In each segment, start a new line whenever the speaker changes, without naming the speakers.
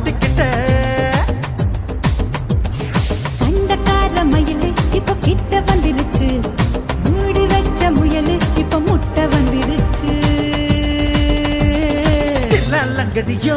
மாட்டிக்கிட்ட
சண்டக்கார மயில் இப்ப கிட்ட வந்துருச்சு. மூடி வச்ச முயல் இப்ப முட்டை வந்துருச்சு.
லங்கடியோ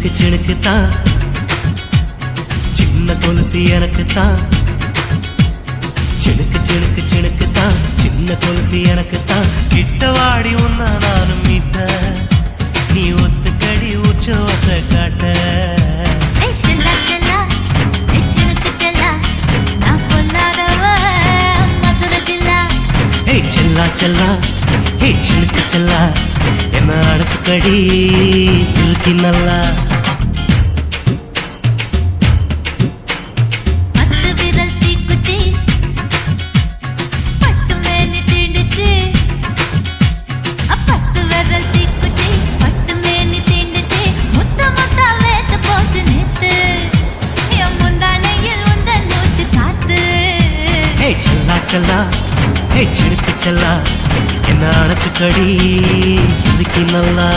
சிணுக்கு சிணுக்கு தான் சின்ன கொலுசு எனக்கு தான் சிணுக்கு சிணுக்கு சிணுக்கு தான் சின்ன கொலுசு எனக்கு தான் கிட்ட வாடி ஒன்னா நானும் மீட்ட நீ ஒத்துக்கடி உற்சவத்தை காட்ட
செல்லா செல்லா ஹே சினுக்கு செல்லா நான் பொல்லாதவ மதுரை ஜில்லா
ஏய் செல்லா. ஹே ஏய் செல்லா என்ன அடைச்சுக்கடி இதுக்கு நல்லா.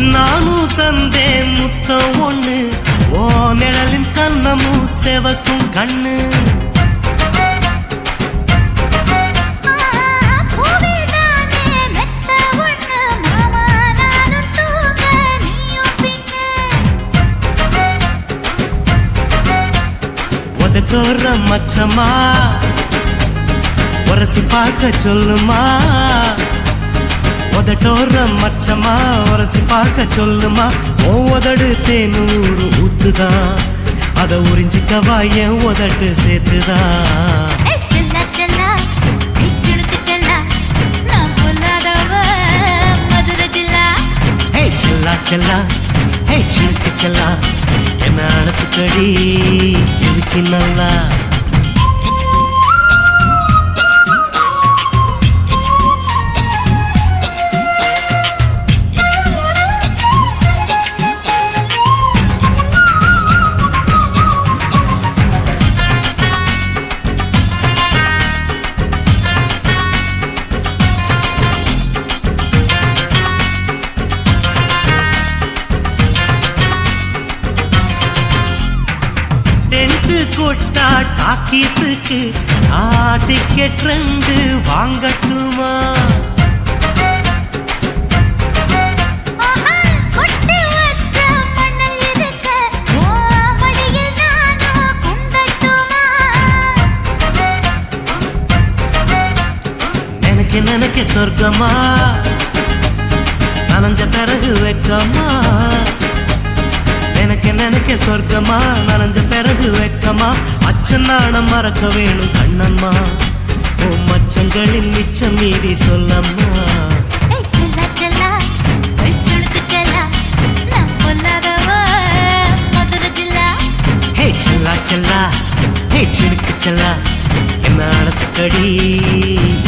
நானும் தந்தேன் முத்தம் ஒண்ணு. ஓ நிழலின் கண்ணமும் செவக்கும் கண்ணு. உதட்டோர மச்சமா உரசி பார்க்க சொல்லுமா. உதட்டோர மச்சமா உரசி பார்க்க சொல்லுமா ஓ உதடு தேனூறு ஊத்துதான். அத உறிஞ்சிக்கவா என் உதட்டு சேர்த்துதான்.
செல்லா செல்லா
ஹே சிலுக்கு செல்லா. என்ன அணைச்சுக்கடி? இருக்கு நல்லா? நினைக்க நினைக்க சொர்க்கமா? நனைஞ்ச பிறகு வெக்கமா? நினைக்க நினைக்க சொர்க்கமா? நனைஞ்ச பிறகு வெக்கமா? அச்சநாடம் மறக்க வேணும் கண்ணம்மா. ஓ மச்சங்களின் மிச்சம் மீதி சொல்லம்மா.
செல்லா
ஹே செல்லா செல்லா. அடைச்சக்கடி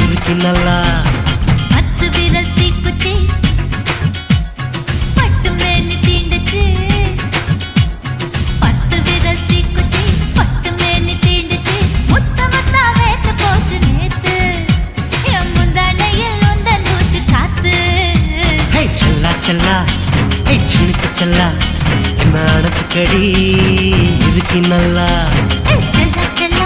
இருக்கு நல்லா.
பத்து விரல் தீக்குச்சி. பட்டு மேனி தீண்டுச்சு. பத்து விரல் தீக்குச்சி. பட்டு மேனி தீண்டுச்சு. முத்த முத்தா வேத்து போச்சு நேத்து. என் முந்தானையில் உந்தன் மூச்சு காத்து.
ஹே செல்லா செல்லா. ஹே சிடுக்கு செல்லா. என்ன அடைச்சக்கடி இருக்கு நல்லா.
செல்லா செல்லா.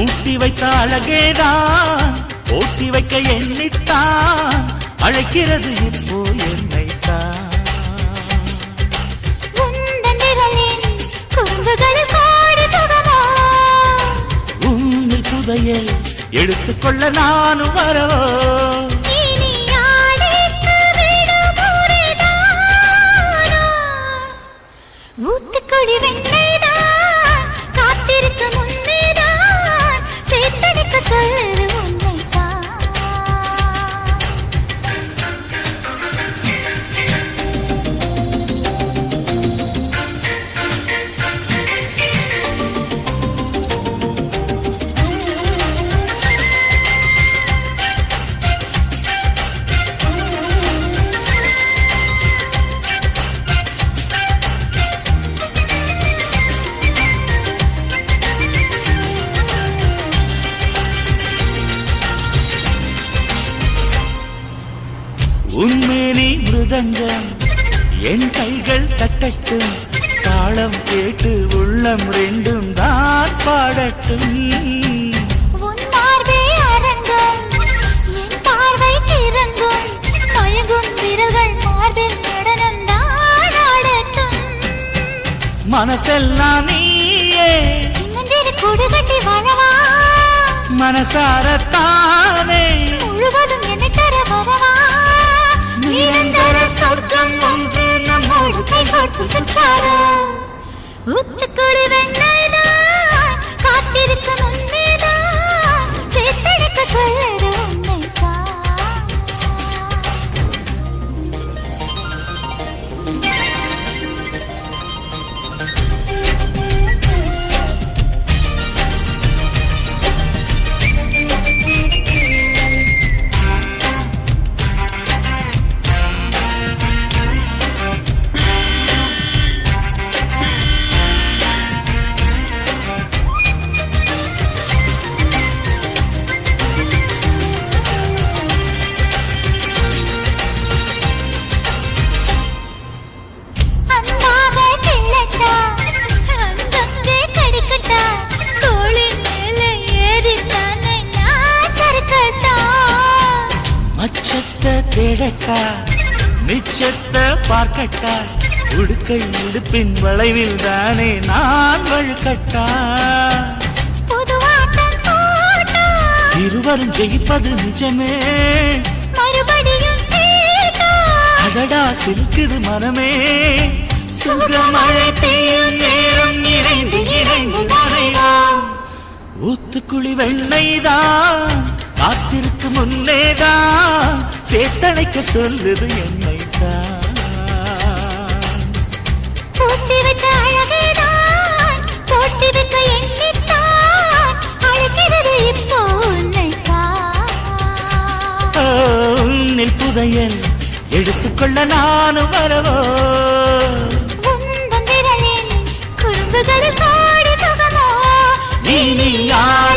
ஊட்டி வைத்த அழகேதான் ஓட்டி வைக்க எண்ணித்தான் அழைக்கிறது இப்போ என்னைத்தான். உன்னில் புதையல் எடுத்துக்கொள்ள நானும் வரவோ?
ஊத்துக்குழி வெண்ணைதான்
மனசாரத்தானே
முழுவதும் என்னை தர வரவா? நிரந்தர சொர்க்கம் ஒன்று நம்மோடு கைகோர்த்து சுற்றாரோ? வெண்ணெய்தான், காத்திருக்கும் சேர்த்தெடுக்க
மிச்சத்தை பார்க்கட்டா உடுக்கை உடுப்பின் வளைவில் தானே நான் வழுக்கட்டா இருவரும் ஜெயிப்பது நிஜமே. அடடா சிரிக்குது மனமே. சுகமழை பெய்யும் நேரம் இணைந்து இணைந்து நனைவோம் ஊத்துக்குழி வெண்ணைதான் காத்திருக்கு முன்னேதான். சேத்தனைக்க சொல்லுது என்னைத்தான் புதையல் எடுத்துக்கொள்ள நானும் வரவோ? நீ நீ ஆடைக்கு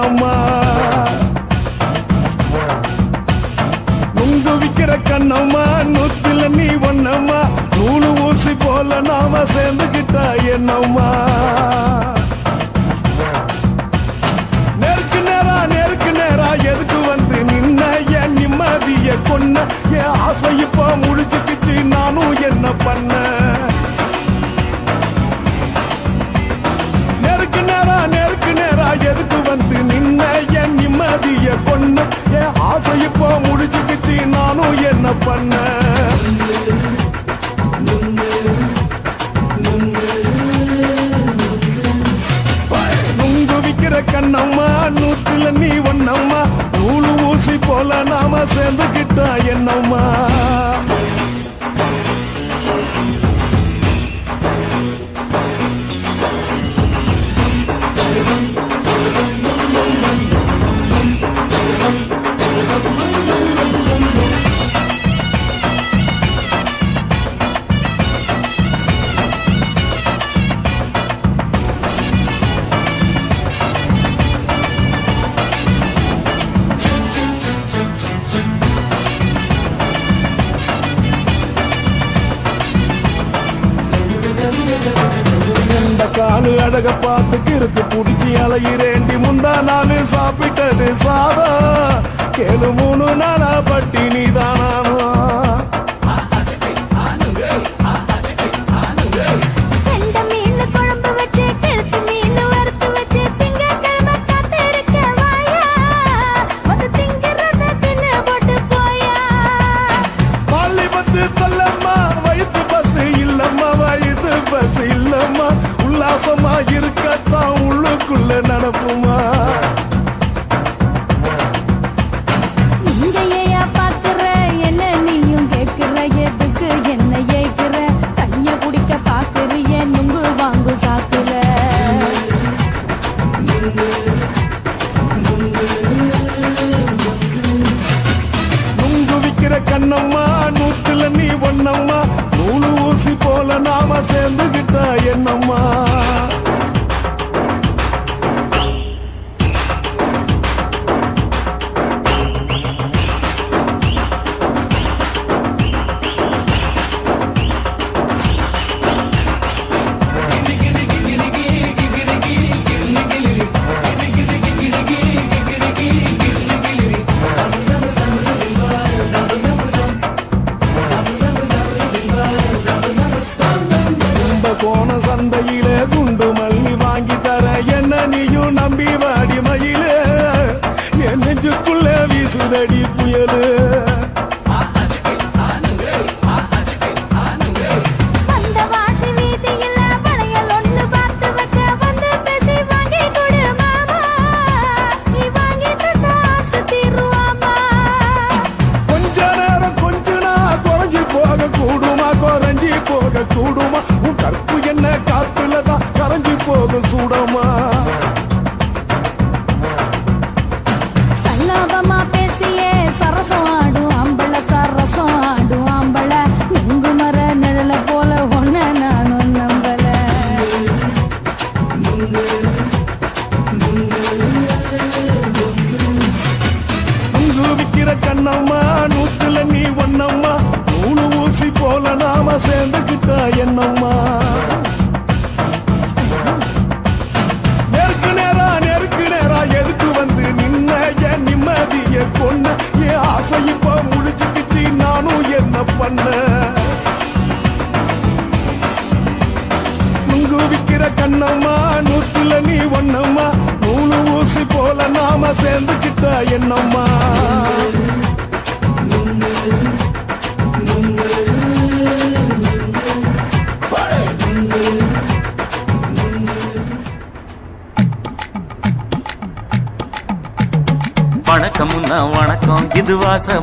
não manda. அழக பார்த்துக்கு இருக்கு. புடிச்சி அலையிறேண்டி முந்தா நாள் சாப்பிட்டது சாதா கேளு மூணு நாளா
பட்டி
நீதானானோ?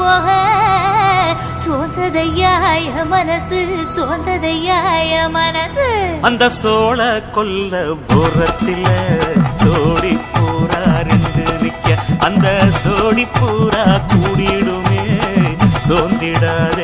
போக சோந்ததையாய மனசு சோந்ததையாய மனசு
அந்த சோழ கொல்ல போறத்தில சோடி பூரா ரெண்டு நிக்க அந்த சோடி பூரா கூடிடுமே. சோந்திடாதே